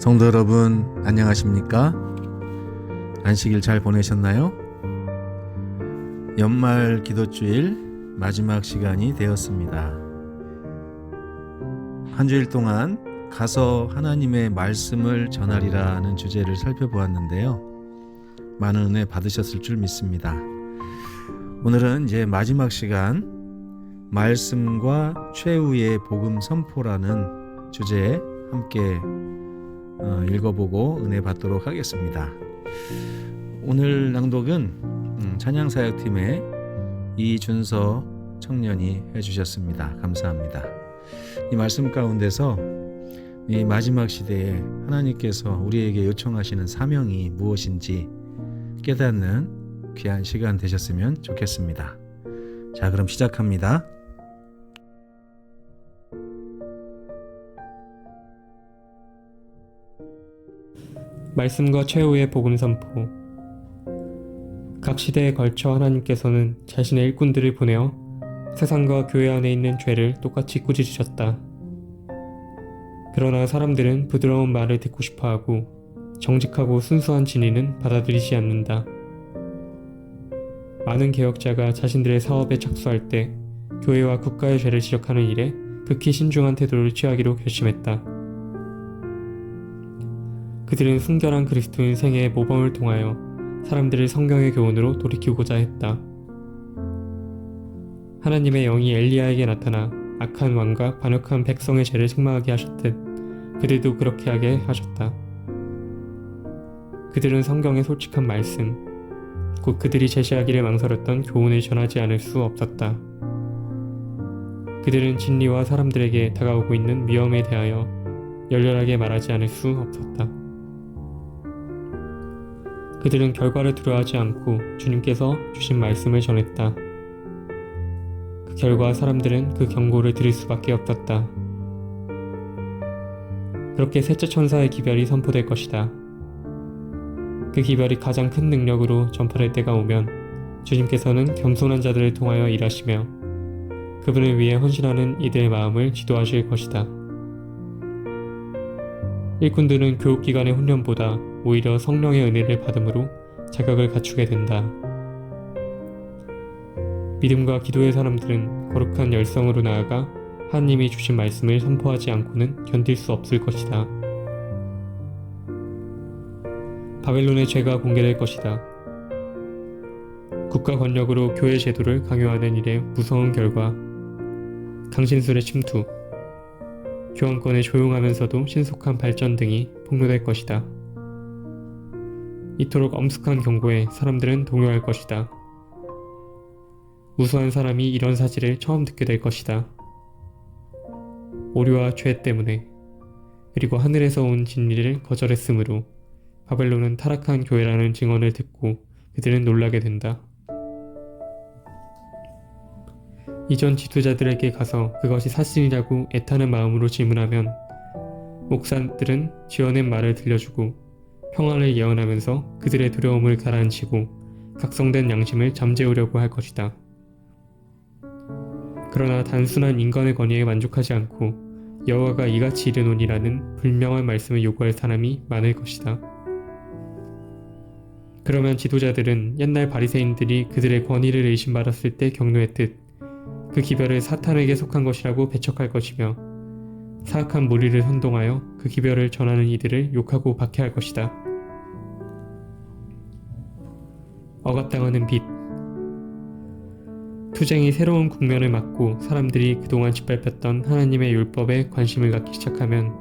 성도 여러분, 안녕하십니까? 안식일 잘 보내셨나요? 연말 기도주일 마지막 시간이 되었습니다. 한 주일 동안 가서 하나님의 말씀을 전하리라는 주제를 살펴보았는데요. 많은 은혜 받으셨을 줄 믿습니다. 오늘은 이제 마지막 시간 말씀과 최후의 복음 선포라는 주제에 함께 어, 읽어보고 은혜 받도록 하겠습니다. 오늘 낭독은 음, 찬양사역팀의 이준서 청년이 해주셨습니다. 감사합니다. 이 말씀 가운데서 이 마지막 시대에 하나님께서 우리에게 요청하시는 사명이 무엇인지 깨닫는 귀한 시간 되셨으면 좋겠습니다. 자, 그럼 시작합니다. 말씀과 최후의 복음 선포. 각 시대에 걸쳐 하나님께서는 자신의 일꾼들을 보내어 세상과 교회 안에 있는 죄를 똑같이 꾸짖으셨다. 그러나 사람들은 부드러운 말을 듣고 싶어 하고 정직하고 순수한 진리는 받아들이지 않는다. 많은 개혁자가 자신들의 사업에 착수할 때 교회와 국가의 죄를 지적하는 일에 극히 신중한 태도를 취하기로 결심했다. 그들은 순결한 그리스도인 생애의 모범을 통하여 사람들을 성경의 교훈으로 돌이키고자 했다. 하나님의 영이 엘리야에게 나타나 악한 왕과 반역한 백성의 죄를 책망하게 하셨듯 그들도 그렇게 하게 하셨다. 그들은 성경의 솔직한 말씀, 곧 그들이 제시하기를 망설였던 교훈을 전하지 않을 수 없었다. 그들은 진리와 사람들에게 다가오고 있는 위험에 대하여 열렬하게 말하지 않을 수 없었다. 그들은 결과를 두려워하지 않고 주님께서 주신 말씀을 전했다. 그 결과 사람들은 그 경고를 들을 수밖에 없었다. 그렇게 셋째 천사의 기별이 선포될 것이다. 그 기별이 가장 큰 능력으로 전파될 때가 오면 주님께서는 겸손한 자들을 통하여 일하시며 그분을 위해 헌신하는 이들의 마음을 지도하실 것이다. 일꾼들은 교육기관의 훈련보다 오히려 성령의 은혜를 받음으로 자격을 갖추게 된다. 믿음과 기도의 사람들은 거룩한 열성으로 나아가 하나님이 주신 말씀을 선포하지 않고는 견딜 수 없을 것이다. 바벨론의 죄가 공개될 것이다. 국가 권력으로 교회 제도를 강요하는 일의 무서운 결과, 강신술의 침투, 교황권의 조용하면서도 신속한 발전 등이 폭로될 것이다. 이토록 엄숙한 경고에 사람들은 동요할 것이다. 무수한 사람이 이런 사실을 처음 듣게 될 것이다. 오류와 죄 때문에 그리고 하늘에서 온 진리를 거절했으므로 바벨론은 타락한 교회라는 증언을 듣고 그들은 놀라게 된다. 이전 지도자들에게 가서 그것이 사실이라고 애타는 마음으로 질문하면 목사들은 지어낸 말을 들려주고 평화를 예언하면서 그들의 두려움을 가라앉히고 각성된 양심을 잠재우려고 할 것이다. 그러나 단순한 인간의 권위에 만족하지 않고 여호와가 이같이 이르노니라는 불명한 말씀을 요구할 사람이 많을 것이다. 그러면 지도자들은 옛날 바리새인들이 그들의 권위를 의심받았을 때 경노했듯 그 기별을 사탄에게 속한 것이라고 배척할 것이며 사악한 무리를 선동하여 그 기별을 전하는 이들을 욕하고 박해할 것이다. 억압당하는 빛 투쟁이 새로운 국면을 맞고 사람들이 그동안 짓밟혔던 하나님의 율법에 관심을 갖기 시작하면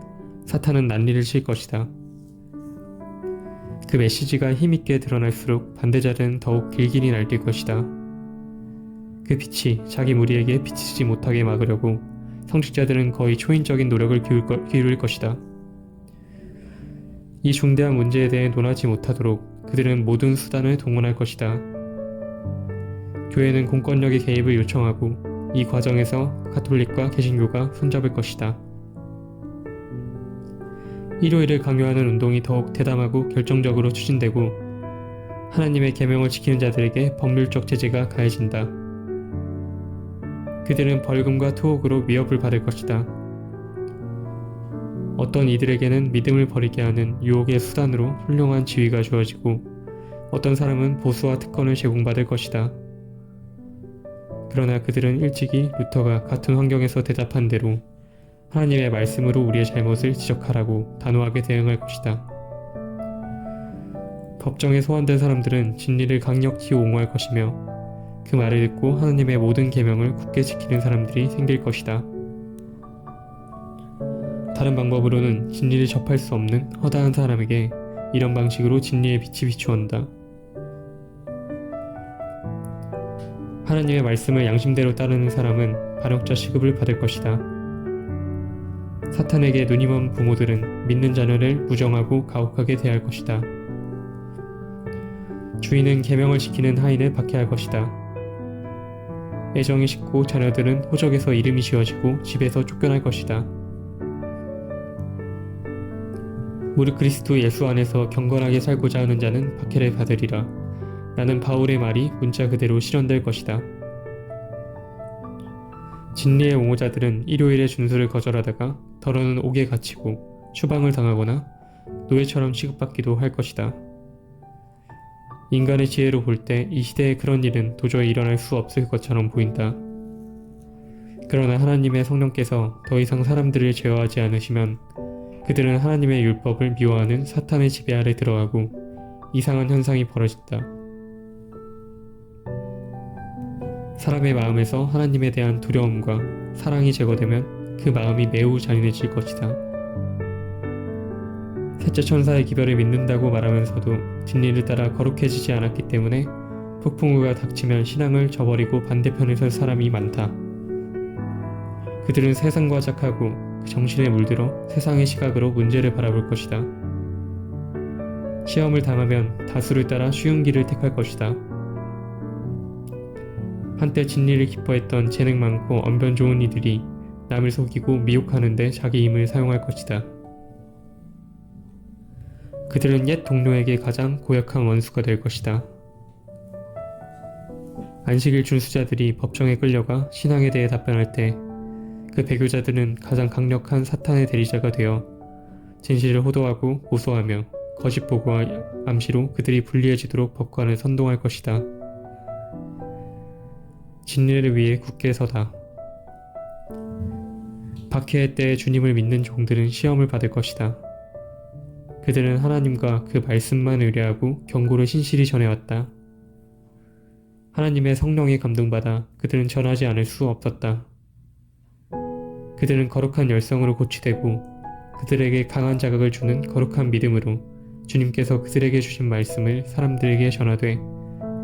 사탄은 난리를 칠 것이다. 그 메시지가 힘있게 드러날수록 반대자들은 더욱 길길이 날뛸 것이다. 그 빛이 자기 무리에게 비치지 못하게 막으려고 성직자들은 거의 초인적인 노력을 기울, 거, 기울일 것이다. 이 중대한 문제에 대해 논하지 못하도록 그들은 모든 수단을 동원할 것이다. 교회는 공권력의 개입을 요청하고 이 과정에서 가톨릭과 개신교가 손잡을 것이다. 일요일을 강요하는 운동이 더욱 대담하고 결정적으로 추진되고 하나님의 계명을 지키는 자들에게 법률적 제재가 가해진다. 그들은 벌금과 투옥으로 위협을 받을 것이다. 어떤 이들에게는 믿음을 버리게 하는 유혹의 수단으로 훌륭한 지위가 주어지고 어떤 사람은 보수와 특권을 제공받을 것이다. 그러나 그들은 일찍이 루터가 같은 환경에서 대답한 대로 하나님의 말씀으로 우리의 잘못을 지적하라고 단호하게 대응할 것이다. 법정에 소환된 사람들은 진리를 강력히 옹호할 것이며 그 말을 듣고 하나님의 모든 계명을 굳게 지키는 사람들이 생길 것이다. 다른 방법으로는 진리를 접할 수 없는 허다한 사람에게 이런 방식으로 진리의 빛이 비추온다. 하나님의 말씀을 양심대로 따르는 사람은 반역자 취급을 받을 것이다. 사탄에게 눈이 먼 부모들은 믿는 자녀를 부정하고 가혹하게 대할 것이다. 주인은 계명을 지키는 하인을 박해할 것이다. 애정이 식고 자녀들은 호적에서 이름이 지어지고 집에서 쫓겨날 것이다. 무릇 그리스도 예수 안에서 경건하게 살고자 하는 자는 박해를 받으리라. 나는 바울의 말이 문자 그대로 실현될 것이다. 진리의 옹호자들은 일요일의 준수를 거절하다가 더러는 옥에 갇히고 추방을 당하거나 노예처럼 취급받기도 할 것이다. 인간의 지혜로 볼 때 이 시대에 그런 일은 도저히 일어날 수 없을 것처럼 보인다. 그러나 하나님의 성령께서 더 이상 사람들을 제어하지 않으시면 그들은 하나님의 율법을 미워하는 사탄의 지배 아래 들어가고 이상한 현상이 벌어진다. 사람의 마음에서 하나님에 대한 두려움과 사랑이 제거되면 그 마음이 매우 잔인해질 것이다. 셋째 천사의 기별을 믿는다고 말하면서도 진리를 따라 거룩해지지 않았기 때문에 폭풍우가 닥치면 신앙을 저버리고 반대편에 설 사람이 많다. 그들은 세상과 착하고 그 정신에 물들어 세상의 시각으로 문제를 바라볼 것이다. 시험을 당하면 다수를 따라 쉬운 길을 택할 것이다. 한때 진리를 기뻐했던 재능 많고 언변 좋은 이들이 남을 속이고 미혹하는데 자기 힘을 사용할 것이다. 그들은 옛 동료에게 가장 고약한 원수가 될 것이다. 안식일 준수자들이 법정에 끌려가 신앙에 대해 답변할 때 그 배교자들은 가장 강력한 사탄의 대리자가 되어 진실을 호도하고 고소하며 거짓 보고와 암시로 그들이 불리해지도록 법관을 선동할 것이다. 진리를 위해 굳게 서다. 박해의 때에 주님을 믿는 종들은 시험을 받을 것이다. 그들은 하나님과 그 말씀만 의뢰하고 경고를 신실히 전해왔다. 하나님의 성령에 감동받아 그들은 전하지 않을 수 없었다. 그들은 거룩한 열성으로 고취되고 그들에게 강한 자극을 주는 거룩한 믿음으로 주님께서 그들에게 주신 말씀을 사람들에게 전하되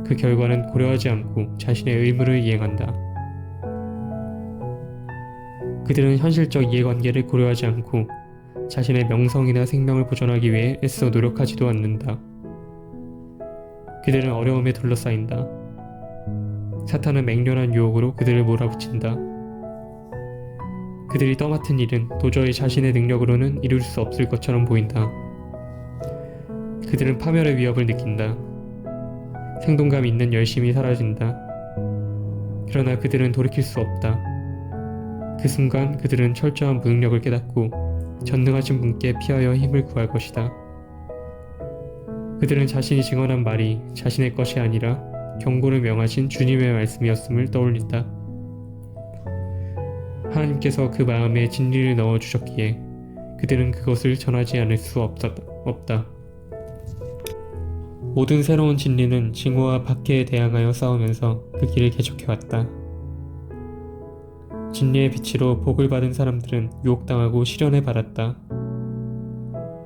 그 결과는 고려하지 않고 자신의 의무를 이행한다. 그들은 현실적 이해관계를 고려하지 않고 자신의 명성이나 생명을 보존하기 위해 애써 노력하지도 않는다. 그들은 어려움에 둘러싸인다. 사탄은 맹렬한 유혹으로 그들을 몰아붙인다. 그들이 떠맡은 일은 도저히 자신의 능력으로는 이룰 수 없을 것처럼 보인다. 그들은 파멸의 위협을 느낀다. 생동감 있는 열심이 사라진다. 그러나 그들은 돌이킬 수 없다. 그 순간 그들은 철저한 무능력을 깨닫고 전능하신 분께 피하여 힘을 구할 것이다. 그들은 자신이 증언한 말이 자신의 것이 아니라 경고를 명하신 주님의 말씀이었음을 떠올린다. 하나님께서 그 마음에 진리를 넣어 주셨기에 그들은 그것을 전하지 않을 수 없었다, 없다. 모든 새로운 진리는 징후와 박해에 대항하여 싸우면서 그 길을 개척해 왔다. 진리의 빛으로 복을 받은 사람들은 유혹당하고 시련에 받았다.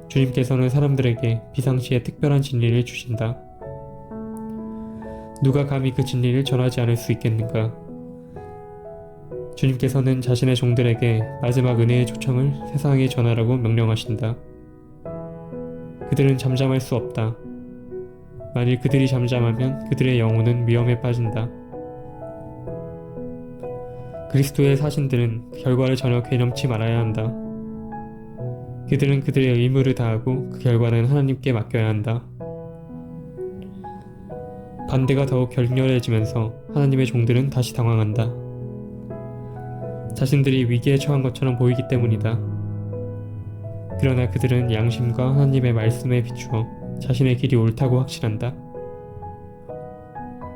주님께서는 사람들에게 비상시에 특별한 진리를 주신다. 누가 감히 그 진리를 전하지 않을 수 있겠는가? 주님께서는 자신의 종들에게 마지막 은혜의 초청을 세상에 전하라고 명령하신다. 그들은 잠잠할 수 없다. 만일 그들이 잠잠하면 그들의 영혼은 위험에 빠진다. 그리스도의 사신들은 결과를 전혀 괴념치 말아야 한다. 그들은 그들의 의무를 다하고 그 결과는 하나님께 맡겨야 한다. 반대가 더욱 격렬해지면서 하나님의 종들은 다시 당황한다. 자신들이 위기에 처한 것처럼 보이기 때문이다. 그러나 그들은 양심과 하나님의 말씀에 비추어 자신의 길이 옳다고 확신한다.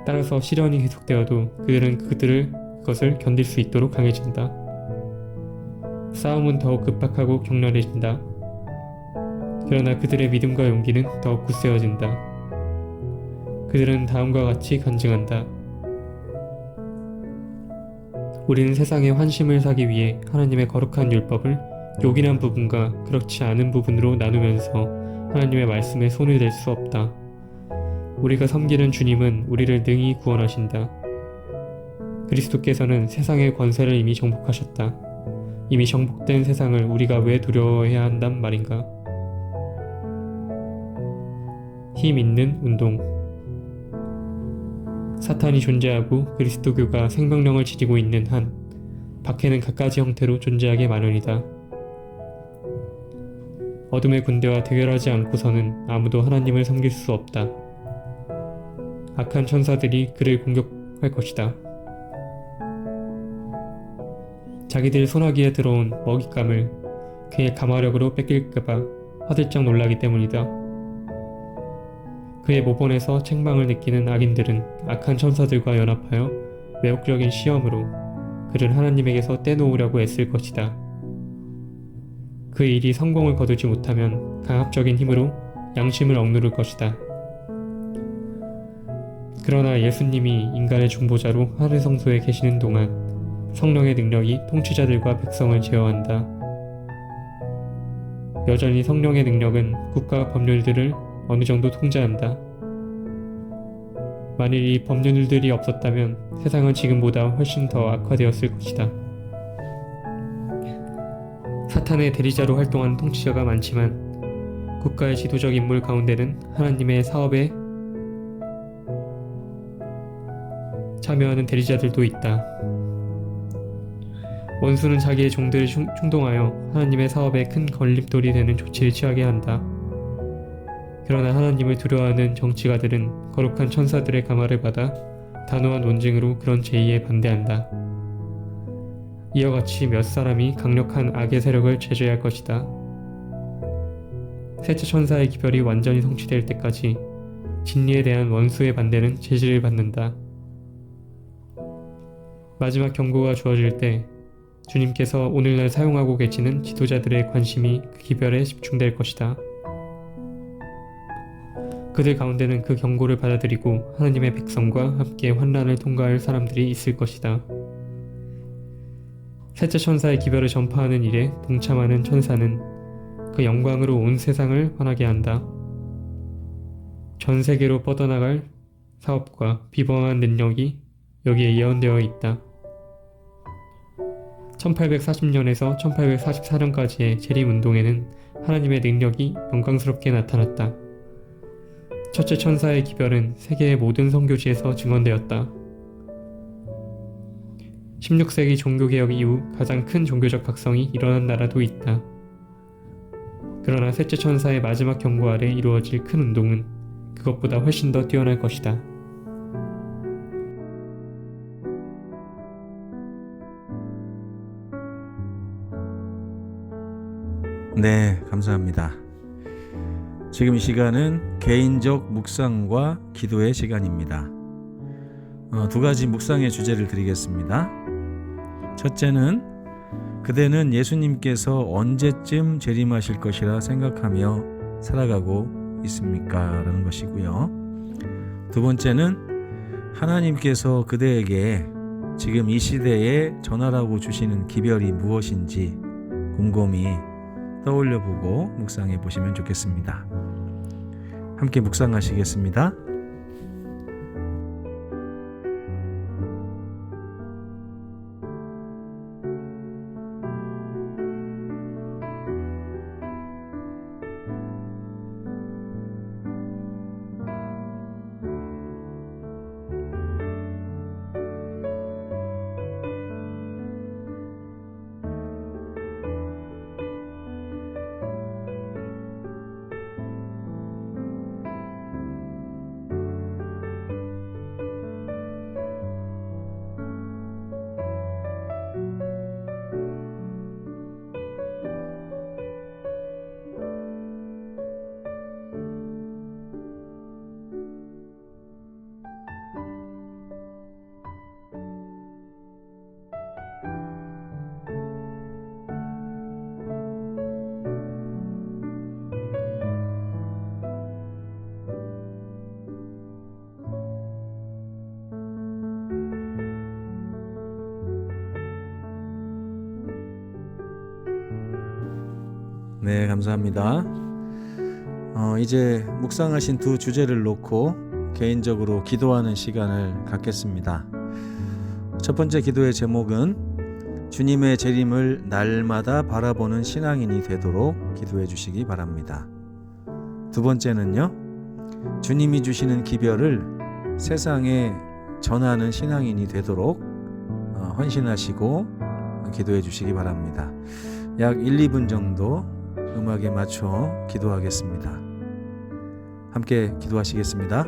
따라서 시련이 계속되어도 그들은 그들을 그것을 견딜 수 있도록 강해진다. 싸움은 더욱 급박하고 격렬해진다. 그러나 그들의 믿음과 용기는 더욱 굳세어진다. 그들은 다음과 같이 간증한다. 우리는 세상의 환심을 사기 위해 하나님의 거룩한 율법을 요긴한 부분과 그렇지 않은 부분으로 나누면서 하나님의 말씀에 손을 댈 수 없다. 우리가 섬기는 주님은 우리를 능히 구원하신다. 그리스도께서는 세상의 권세를 이미 정복하셨다. 이미 정복된 세상을 우리가 왜 두려워해야 한단 말인가? 힘 있는 운동. 사탄이 존재하고 그리스도교가 생명력을 지니고 있는 한 박해는 갖가지 형태로 존재하게 마련이다. 어둠의 군대와 대결하지 않고서는 아무도 하나님을 섬길 수 없다. 악한 천사들이 그를 공격할 것이다. 자기들 소나기에 들어온 먹잇감을 그의 감화력으로 뺏길까봐 화들짝 놀라기 때문이다. 그의 모본에서 책망을 느끼는 악인들은 악한 천사들과 연합하여 매혹적인 시험으로 그를 하나님에게서 떼놓으려고 애쓸 것이다. 그 일이 성공을 거두지 못하면 강압적인 힘으로 양심을 억누를 것이다. 그러나 예수님이 인간의 중보자로 하늘 성소에 계시는 동안 성령의 능력이 통치자들과 백성을 제어한다. 여전히 성령의 능력은 국가 법률들을 어느 정도 통제한다. 만일 이 법률들이 없었다면 세상은 지금보다 훨씬 더 악화되었을 것이다. 사탄의 대리자로 활동하는 통치자가 많지만 국가의 지도적 인물 가운데는 하나님의 사업에 참여하는 대리자들도 있다. 원수는 자기의 종들을 충- 충동하여 하나님의 사업에 큰 걸림돌이 되는 조치를 취하게 한다. 그러나 하나님을 두려워하는 정치가들은 거룩한 천사들의 감화를 받아 단호한 논증으로 그런 제의에 반대한다. 이와 같이 몇 사람이 강력한 악의 세력을 제재할 것이다. 셋째 천사의 기별이 완전히 성취될 때까지 진리에 대한 원수의 반대는 제지를 받는다. 마지막 경고가 주어질 때 주님께서 오늘날 사용하고 계시는 지도자들의 관심이 그 기별에 집중될 것이다. 그들 가운데는 그 경고를 받아들이고 하나님의 백성과 함께 환란을 통과할 사람들이 있을 것이다. 셋째 천사의 기별을 전파하는 일에 동참하는 천사는 그 영광으로 온 세상을 환하게 한다. 전 세계로 뻗어나갈 사업과 비범한 능력이 여기에 예언되어 있다. 1840년에서 1844년까지의 재림운동에는 하나님의 능력이 영광스럽게 나타났다. 첫째 천사의 기별은 세계의 모든 선교지에서 증언되었다. 16세기 종교개혁 이후 가장 큰 종교적 각성이 일어난 나라도 있다. 그러나 셋째 천사의 마지막 경고 아래 이루어질 큰 운동은 그것보다 훨씬 더 뛰어날 것이다. 네, 감사합니다. 지금 이 시간은 개인적 묵상과 기도의 시간입니다. 어, 두 가지 묵상의 주제를 드리겠습니다. 첫째는 그대는 예수님께서 언제쯤 재림하실 것이라 생각하며 살아가고 있습니까? 라는 것이고요. 두 번째는 하나님께서 그대에게 지금 이 시대에 전하라고 주시는 기별이 무엇인지 곰곰이 떠올려 보고 묵상해 보시면 좋겠습니다. 함께 묵상하시겠습니다. 네, 감사합니다. 어, 이제 묵상하신 두 주제를 놓고 개인적으로 기도하는 시간을 갖겠습니다. 첫 번째 기도의 제목은 주님의 재림을 날마다 바라보는 신앙인이 되도록 기도해 주시기 바랍니다. 두 번째는요, 주님이 주시는 기별을 세상에 전하는 신앙인이 되도록 어, 헌신하시고 기도해 주시기 바랍니다. 약 1, 2분 정도 음악에 맞춰 기도하겠습니다. 함께 기도하시겠습니다.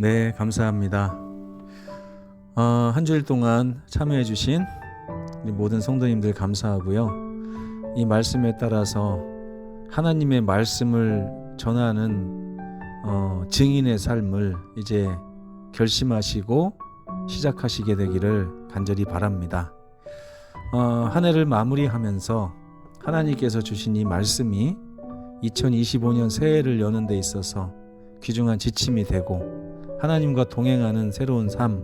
네, 감사합니다. 어, 한 주일 동안 참여해주신 모든 성도님들 감사하고요. 이 말씀에 따라서 하나님의 말씀을 전하는 어, 증인의 삶을 이제 결심하시고 시작하시게 되기를 간절히 바랍니다. 어, 한 해를 마무리하면서 하나님께서 주신 이 말씀이 2025년 새해를 여는 데 있어서 귀중한 지침이 되고 하나님과 동행하는 새로운 삶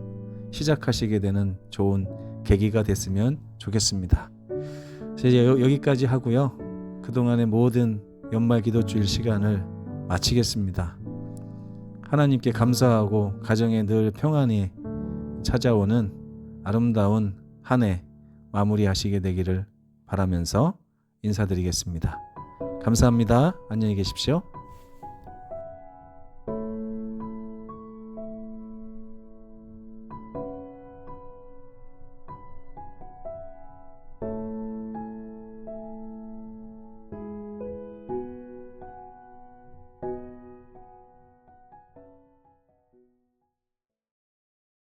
시작하시게 되는 좋은 계기가 됐으면 좋겠습니다. 이제 여- 여기까지 하고요. 그동안의 모든 연말 기도주일 시간을 마치겠습니다. 하나님께 감사하고 가정에 늘 평안이 찾아오는 아름다운 한 해 마무리하시게 되기를 바라면서 인사드리겠습니다. 감사합니다. 안녕히 계십시오.